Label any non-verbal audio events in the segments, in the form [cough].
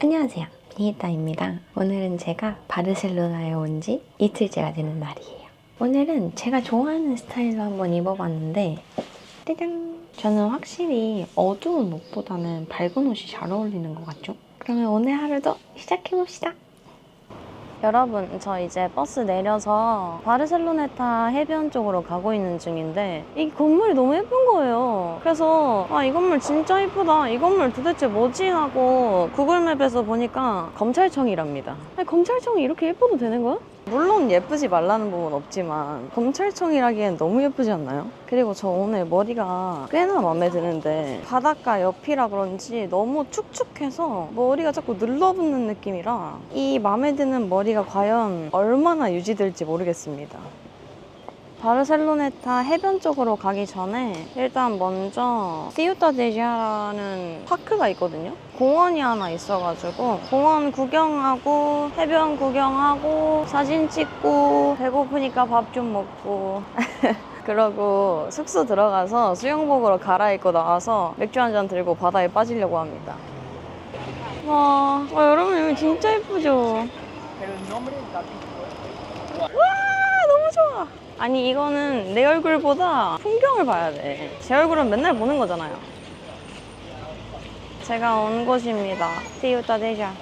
안녕하세요. 니에따입니다. 오늘은 제가 바르셀로나에 온 지 이틀째가 되는 날이에요. 오늘은 제가 좋아하는 스타일로 한번 입어봤는데 짜잔! 저는 확실히 어두운 옷보다는 밝은 옷이 잘 어울리는 것 같죠? 그러면 오늘 하루도 시작해봅시다. 여러분, 저 이제 버스 내려서 바르셀로네타 해변 쪽으로 가고 있는 중인데 이 건물이 너무 예쁜 거예요. 그래서 아, 이 건물 진짜 예쁘다. 이 건물 도대체 뭐지? 하고 구글맵에서 보니까 검찰청이랍니다. 아니, 검찰청이 이렇게 예뻐도 되는 거야? 물론 예쁘지 말라는 부분 없지만 검찰청이라기엔 너무 예쁘지 않나요? 그리고 저 오늘 머리가 꽤나 마음에 드는데 바닷가 옆이라 그런지 너무 축축해서 머리가 자꾸 늘러붙는 느낌이라 이 마음에 드는 머리가 과연 얼마나 유지될지 모르겠습니다. 바르셀로네타 해변 쪽으로 가기 전에 일단 먼저 시우타 데지아라는 파크가 있거든요. 공원이 하나 있어가지고 공원 구경하고 해변 구경하고 사진 찍고 배고프니까 밥 좀 먹고 [laughs] 그러고 숙소 들어가서 수영복으로 갈아입고 나와서 맥주 한 잔 들고 바다에 빠지려고 합니다. 와, 와 여러분 여기 진짜 예쁘죠? 너무 좋아. 아니 이거는 내 얼굴보다 풍경을 봐야 돼. 제 얼굴은 맨날 보는 거잖아요. 제가 온 곳입니다. 티우타 데자.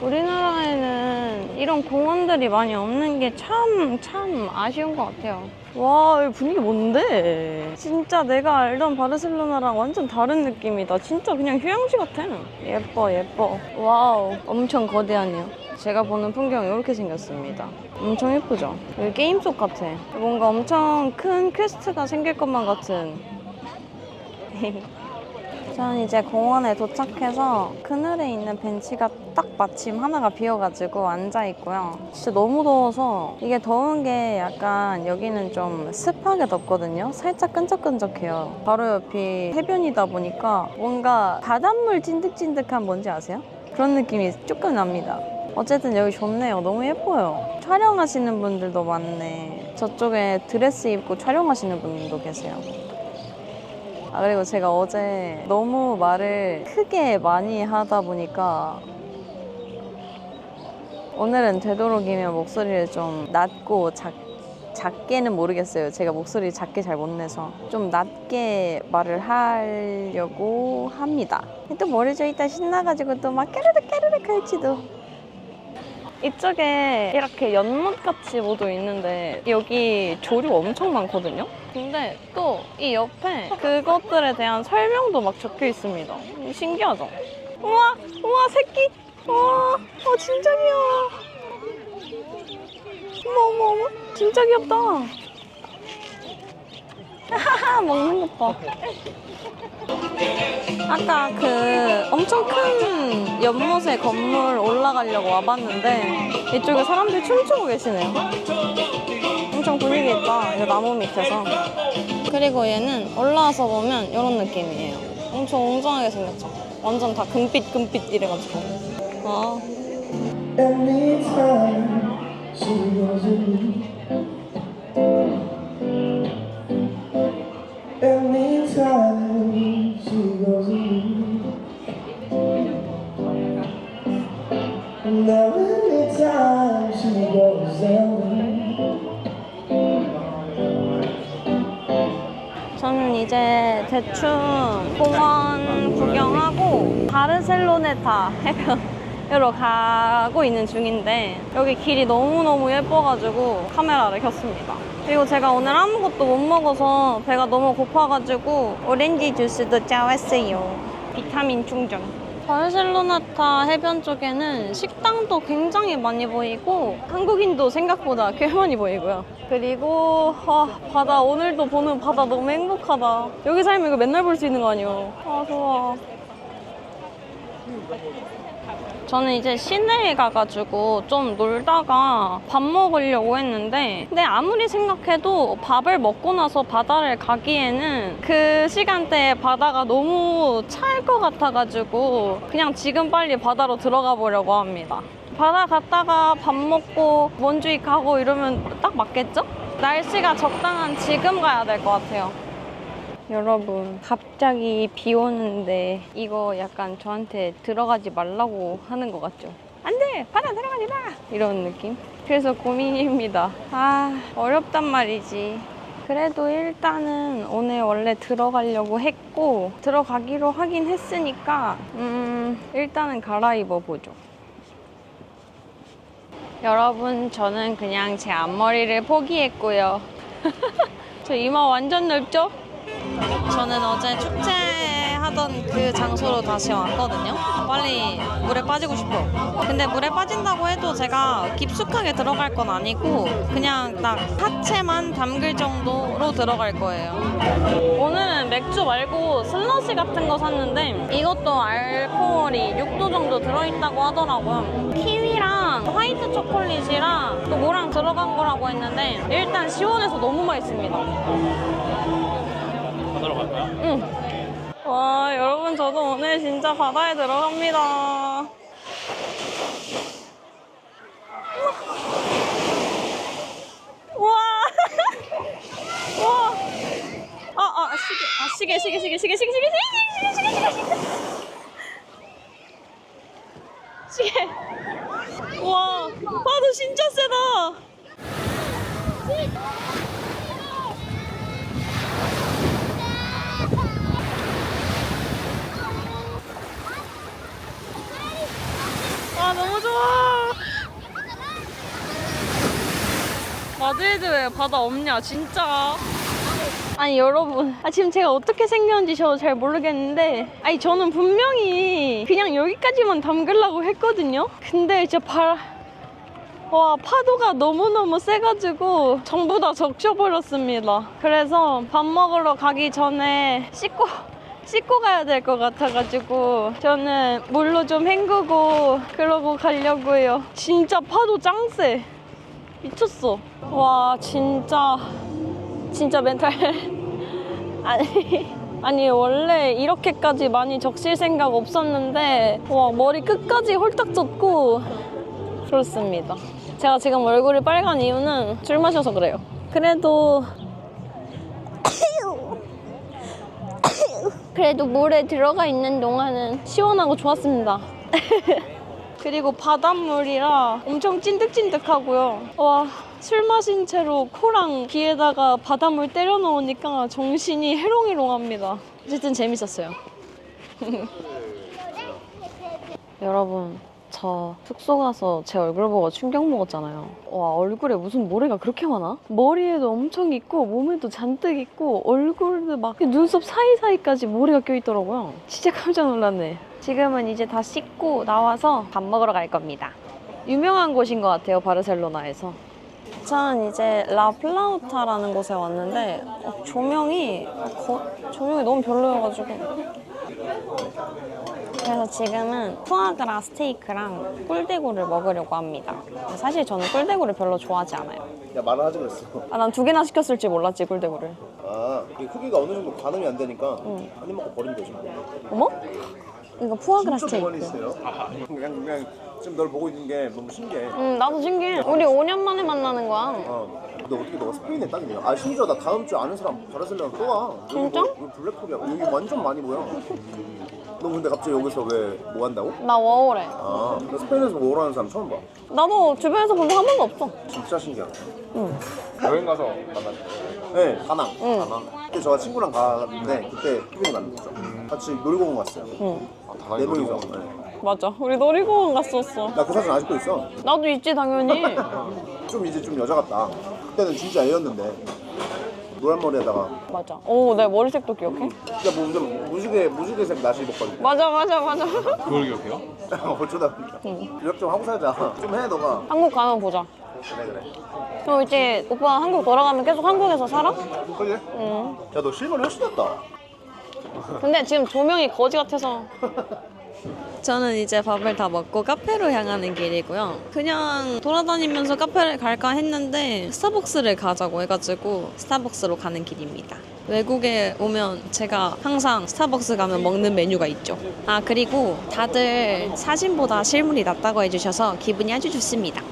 우리나라에는 이런 공원들이 많이 없는 게 참, 참 아쉬운 것 같아요. 와, 이 분위기 뭔데? 진짜 내가 알던 바르셀로나랑 완전 다른 느낌이다. 진짜 그냥 휴양지 같아. 예뻐, 예뻐. 와우, 엄청 거대하네요. 제가 보는 풍경이 이렇게 생겼습니다. 엄청 예쁘죠? 여기 게임 속 같아. 뭔가 엄청 큰 퀘스트가 생길 것만 같은. [laughs] 저는 이제 공원에 도착해서 그늘에 있는 벤치가 딱 마침 하나가 비어가지고 앉아 있고요. 진짜 너무 더워서 이게 더운 게 약간 여기는 좀 습하게 덥거든요. 살짝 끈적끈적해요. 바로 옆이 해변이다 보니까 뭔가 바닷물 찐득찐득한 뭔지 아세요? 그런 느낌이 조금 납니다. 어쨌든 여기 좋네요. 너무 예뻐요. 촬영하시는 분들도 많네. 저쪽에 드레스 입고 촬영하시는 분들도 계세요. 아, 그리고 제가 어제 너무 말을 크게 많이 하다 보니까 오늘은 되도록이면 목소리를 좀 낮고 작, 작게는 모르겠어요. 제가 목소리 작게 잘 못 내서 좀 낮게 말을 하려고 합니다. 또 모르죠. 이따 신나가지고 또 막 깨르륵 깨르륵 할지도. 이쪽에 이렇게 연못같이 모두 있는데 여기 조류 엄청 많거든요? 근데 또 이 옆에 그것들에 대한 설명도 막 적혀 있습니다. 신기하죠? 우와! 우와 새끼! 우와! 어 진짜 귀여워! 어머 어머 어머! 진짜 귀엽다! 하하하 먹는 것 봐. 아까 그 엄청 큰 연못에 건물 올라가려고 와봤는데 이쪽에 사람들이 춤추고 계시네요. 엄청 분위기 있다. 이 나무 밑에서. 그리고 얘는 올라와서 보면 이런 느낌이에요. 엄청 웅장하게 생겼죠. 완전 다 금빛 금빛 이래가지고. 아, Anytime she in goes in. Now anytime she goes down. 저는 이제 대충 공원 구경하고 바르셀로네타 해변으 로 가고 있는 중인데 여기 길이 너무너무 예뻐가지고 카메라를 켰습니다. 그리고 제가 오늘 아무것도 못 먹어서 배가 너무 고파가지고 오렌지 주스도 짜왔어요. 비타민 충전. 바르셀로나타 해변 쪽에는 식당도 굉장히 많이 보이고 한국인도 생각보다 꽤 많이 보이고요. 그리고 아, 바다 오늘도 보는 바다 너무 행복하다. 여기 살면 이거 맨날 볼 수 있는 거 아니에요? 아 좋아. 저는 이제 시내에 가가지고 좀 놀다가 밥 먹으려고 했는데 근데 아무리 생각해도 밥을 먹고 나서 바다를 가기에는 그 시간대에 바다가 너무 찰 것 같아가지고 그냥 지금 빨리 바다로 들어가 보려고 합니다. 바다 갔다가 밥 먹고 원주익 가고 이러면 딱 맞겠죠? 날씨가 적당한 지금 가야 될 것 같아요. 여러분, 갑자기 비 오는데 이거 약간 저한테 들어가지 말라고 하는 것 같죠? 안 돼! 바다 들어가지 마! 이런 느낌? 그래서 고민입니다. 아, 어렵단 말이지. 그래도 일단은 오늘 원래 들어가려고 했고, 들어가기로 하긴 했으니까, 음, 일단은 갈아입어 보죠. 여러분, 저는 그냥 제 앞머리를 포기했고요. [laughs] 저 이마 완전 넓죠? 저는 어제 축제하던 그 장소로 다시 왔거든요. 빨리 물에 빠지고 싶어. 근데 물에 빠진다고 해도 제가 깊숙하게 들어갈 건 아니고 그냥 딱 하체만 담글 정도로 들어갈 거예요. 오늘은 맥주 말고 슬러시 같은 거 샀는데 이것도 알코올이 6도 정도 들어있다고 하더라고요. 키위랑 화이트 초콜릿이랑 또 뭐랑 들어간 거라고 했는데 일단 시원해서 너무 맛있습니다. 와, 여러분, 저도 오늘 진짜 바다에 들어갑니다. 아, 아, 시계, 아, 시계, 시계, 시계, 시계, 시계, 시계, 시계, 시계, 시계, 시계, 시계. 우와, 파도 진짜 세다. 아, 너무 좋아. 마드리드 왜 바다 없냐, 진짜. 아니, 여러분. 아, 지금 제가 어떻게 생겼는지 저도 잘 모르겠는데. 아니, 저는 분명히 그냥 여기까지만 담그려고 했거든요? 근데 진짜 발, 와, 파도가 너무너무 세가지고 전부 다 적셔버렸습니다. 그래서 밥 먹으러 가기 전에 씻고, 씻고 가야 될 것 같아가지고 저는 물로 좀 헹구고 그러고 가려고요. 진짜 파도 짱세. 미쳤어. 와, 진짜, 진짜 멘탈. [laughs] 아니. 아니 원래 이렇게까지 많이 적실 생각 없었는데 와 머리 끝까지 홀딱 젖고 그렇습니다. 제가 지금 얼굴이 빨간 이유는 술 마셔서 그래요. 그래도 [coughs] 그래도 물에 들어가 있는 동안은 시원하고 좋았습니다. [laughs] 그리고 바닷물이라 엄청 찐득찐득하고요. 와, 술 마신 채로 코랑 귀에다가 바닷물 때려 넣으니까 정신이 해롱해롱합니다. 어쨌든 재밌었어요. [laughs] 여러분, 저 숙소 가서 제 얼굴 보고 충격 먹었잖아요. 와, 얼굴에 무슨 모래가 그렇게 많아? 머리에도 엄청 있고, 몸에도 잔뜩 있고, 얼굴도 막 눈썹 사이사이까지 모래가 껴있더라고요. 진짜 깜짝 놀랐네. 지금은 이제 다 씻고 나와서 밥 먹으러 갈 겁니다. 유명한 곳인 것 같아요, 바르셀로나에서. 전 이제 라플라우타라는 곳에 왔는데 어, 조명이 거- 조명이 너무 별로여가지고 그래서 지금은 푸아그라 스테이크랑 꿀대구를 먹으려고 합니다. 사실 저는 꿀대구를 별로 좋아하지 않아요. 야 말을 하지 그랬어. 아, 난 두 개나 시켰을 줄 몰랐지 꿀대구를. 아, 이 크기가 어느 정도 가늠이 안 되니까 한 입 먹고 버리면 되지. 뭐. 어머? 이거 푸아그라 진짜 스테이크. 보관이세요? 그냥 그냥 지금 널 보고 있는 게 너무 신기해. 응, 나도 신기해. 우리 5년 만에 만나는 거야. 어. 근데 어떻게 너가 스페인에 딱이냐? 아 심지어 나 다음 주에 아는 사람 바르셀로나 또 와. 여기 진짜? 뭐, 여기 블랙홀이야. 여기 완전 많이 모여. 너 근데 갑자기 여기서 왜 뭐 한다고? 나 워홀해. 아, 나 스페인에서 뭐 오라는 사람 처음 봐. 나도 주변에서 본적한 번도 없어. 진짜 신기하다. 여행 가서 만났어요. 네, 다낭. 응. 다낭. 그때 저가 친구랑 갔는데 그때 피빈이 만났죠. 같이 놀이공원 갔어요. 응, 아, 네 다낭에 명이서. 놀러 네. 맞아. 우리 놀이공원 갔었어. 나그 사진 아직도 있어. 나도 있지, 당연히. [laughs] 좀 이제 좀 여자 같다. 그때는 진짜 애였는데 노란 머리에다가 맞아. 오, 내 머리색도 기억해? 진짜 뭐 완전 무지개 무지개색 나시 입었거든. 맞아, 맞아, 맞아. [laughs] 그걸 기억해요? [laughs] 어쩌다 유학 좀 하고 살자. 좀 해 너가. 한국 가면 보자. 그래 그래. 그럼 이제 오빠 한국 돌아가면 계속 한국에서 살아? 그래? 응. 야너 실물이 훨씬 낫다. 근데 지금 조명이 거지 같아서. [laughs] 저는 이제 밥을 다 먹고 카페로 향하는 길이고요. 그냥 돌아다니면서 카페를 갈까 했는데 스타벅스를 가자고 해가지고 스타벅스로 가는 길입니다. 외국에 오면 제가 항상 스타벅스 가면 먹는 메뉴가 있죠. 아, 그리고 다들 사진보다 실물이 낫다고 해주셔서 기분이 아주 좋습니다.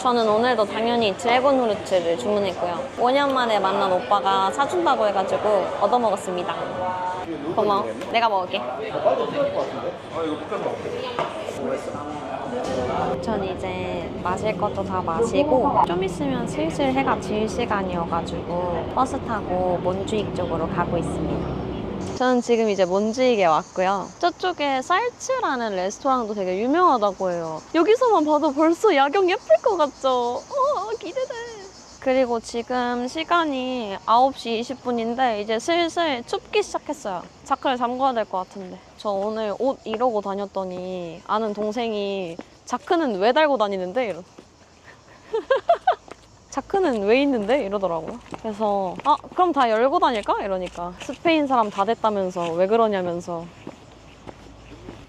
저는 오늘도 당연히 드래곤 후르츠를 주문했고요. 5년 만에 만난 오빠가 사준다고 해가지고 얻어먹었습니다. 고마워. 내가 먹을게. 전 이제 마실 것도 다 마시고 좀 있으면 슬슬 해가 질 시간이어가지고 버스 타고 몬주익 쪽으로 가고 있습니다. 저는 지금 이제 몬주익에 왔고요. 저쪽에 쌀츠라는 레스토랑도 되게 유명하다고 해요. 여기서만 봐도 벌써 야경 예쁠 것 같죠? 어, 기대돼. 그리고 지금 시간이 9시 20분인데 이제 슬슬 춥기 시작했어요. 자크를 잠궈야 될 것 같은데. 저 오늘 옷 이러고 다녔더니 아는 동생이 자크는 왜 달고 다니는데? 이러. [laughs] 자크는 왜 있는데? 이러더라고요. 그래서 아 그럼 다 열고 다닐까? 이러니까 스페인 사람 다 됐다면서 왜 그러냐면서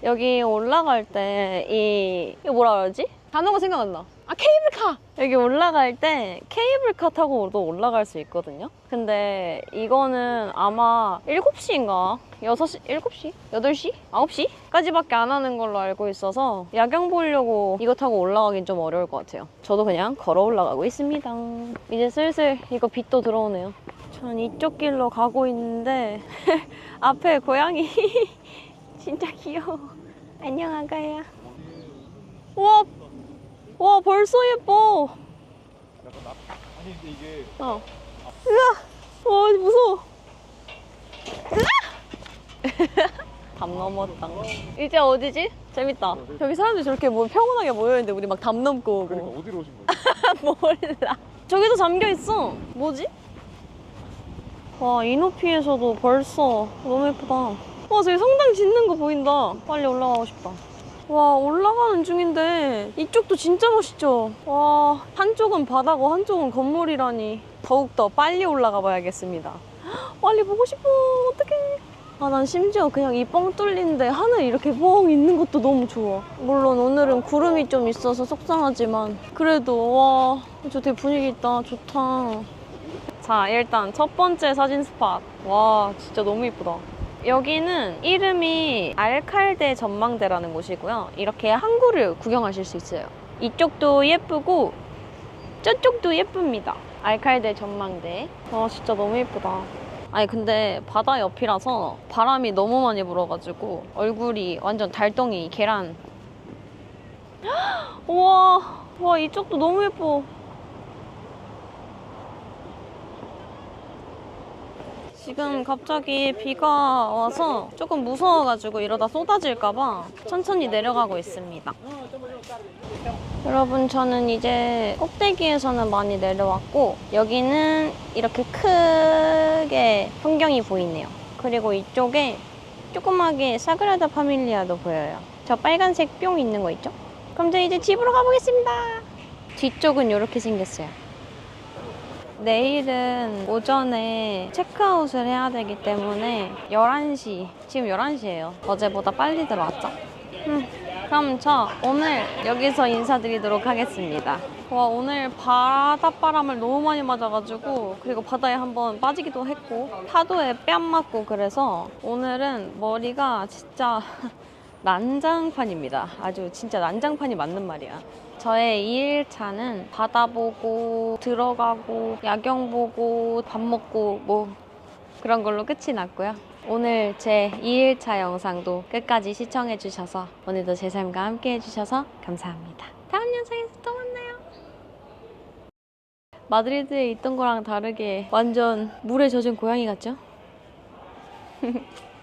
여기 올라갈 때 이 뭐라 그러지? 단어가 생각 안 나. 아 케이블카. 여기 올라갈 때 케이블카 타고도 올라갈 수 있거든요. 근데 이거는 아마 7시인가 6시, 7시, 8시, 9시까지밖에 안 하는 걸로 알고 있어서 야경 보려고 이거 타고 올라가긴 좀 어려울 것 같아요. 저도 그냥 걸어 올라가고 있습니다. 이제 슬슬 이거 빛도 들어오네요. 전 이쪽 길로 가고 있는데 [laughs] 앞에 고양이 [laughs] 진짜 귀여워. 안녕 아가야. 와, 와 벌써 예뻐. 아니 근데 이게 어. 으아, 와 무서워. 으아! [laughs] 담 넘었다. 이제 어디지? 재밌다. 저기 사람들이 저렇게 뭐 평온하게 모여있는데 우리 막 담 넘고 오고. 그러니까 어디로 오신 거예요? [laughs] 몰라. 저기도 잠겨 있어. 뭐지? 와, 이 높이에서도 벌써 너무 예쁘다. 와, 저기 성당 짓는 거 보인다. 빨리 올라가고 싶다. 와, 올라가는 중인데 이쪽도 진짜 멋있죠? 와, 한쪽은 바다고 한쪽은 건물이라니. 더욱더 빨리 올라가 봐야겠습니다. 헉, [gasps] 빨리 보고 싶어. 어떡해. 아, 난 심지어 그냥 이 뻥 뚫린데 하늘 이렇게 뻥 있는 것도 너무 좋아. 물론 오늘은 구름이 좀 있어서 속상하지만 그래도 와, 저 되게 분위기 있다. 좋다. 자, 일단 첫 번째 사진 스팟. 와, 진짜 너무 이쁘다. 여기는 이름이 알칼데 전망대라는 곳이고요. 이렇게 항구를 구경하실 수 있어요. 이쪽도 예쁘고 저쪽도 예쁩니다. 알칼데 전망대. 와, 진짜 너무 예쁘다. 아니 근데 바다 옆이라서 바람이 너무 많이 불어가지고 얼굴이 완전 달덩이 계란 [gasps] 우와 와 이쪽도 너무 예뻐 지금 갑자기 비가 와서 조금 무서워가지고 이러다 쏟아질까봐 천천히 내려가고 있습니다 여러분 저는 이제 꼭대기에서는 많이 내려왔고 여기는 이렇게 크게 풍경이 보이네요. 그리고 이쪽에 조그맣게 사그라다 파밀리아도 보여요. 저 빨간색 뿅 있는 거 있죠? 그럼 저 이제 집으로 가보겠습니다. 뒤쪽은 이렇게 생겼어요. 내일은 오전에 체크아웃을 해야 되기 때문에 11시, 지금 11시예요. 어제보다 빨리 들어왔죠? 음, 그럼 저 오늘 여기서 인사드리도록 하겠습니다. 와 오늘 바닷바람을 너무 많이 맞아가지고 그리고 바다에 한번 빠지기도 했고 파도에 뺨 맞고 그래서 오늘은 머리가 진짜 [laughs] 난장판입니다. 아주 진짜 난장판이 맞는 말이야. 저의 2일차는 바다 보고 들어가고 야경 보고 밥 먹고 뭐 그런 걸로 끝이 났고요. 오늘 제 2일차 영상도 끝까지 시청해 주셔서 오늘도 제 삶과 함께 해 주셔서 감사합니다. 다음 영상에서 또 만나요. 마드리드에 있던 거랑 다르게 완전 물에 젖은 고양이 같죠? [laughs]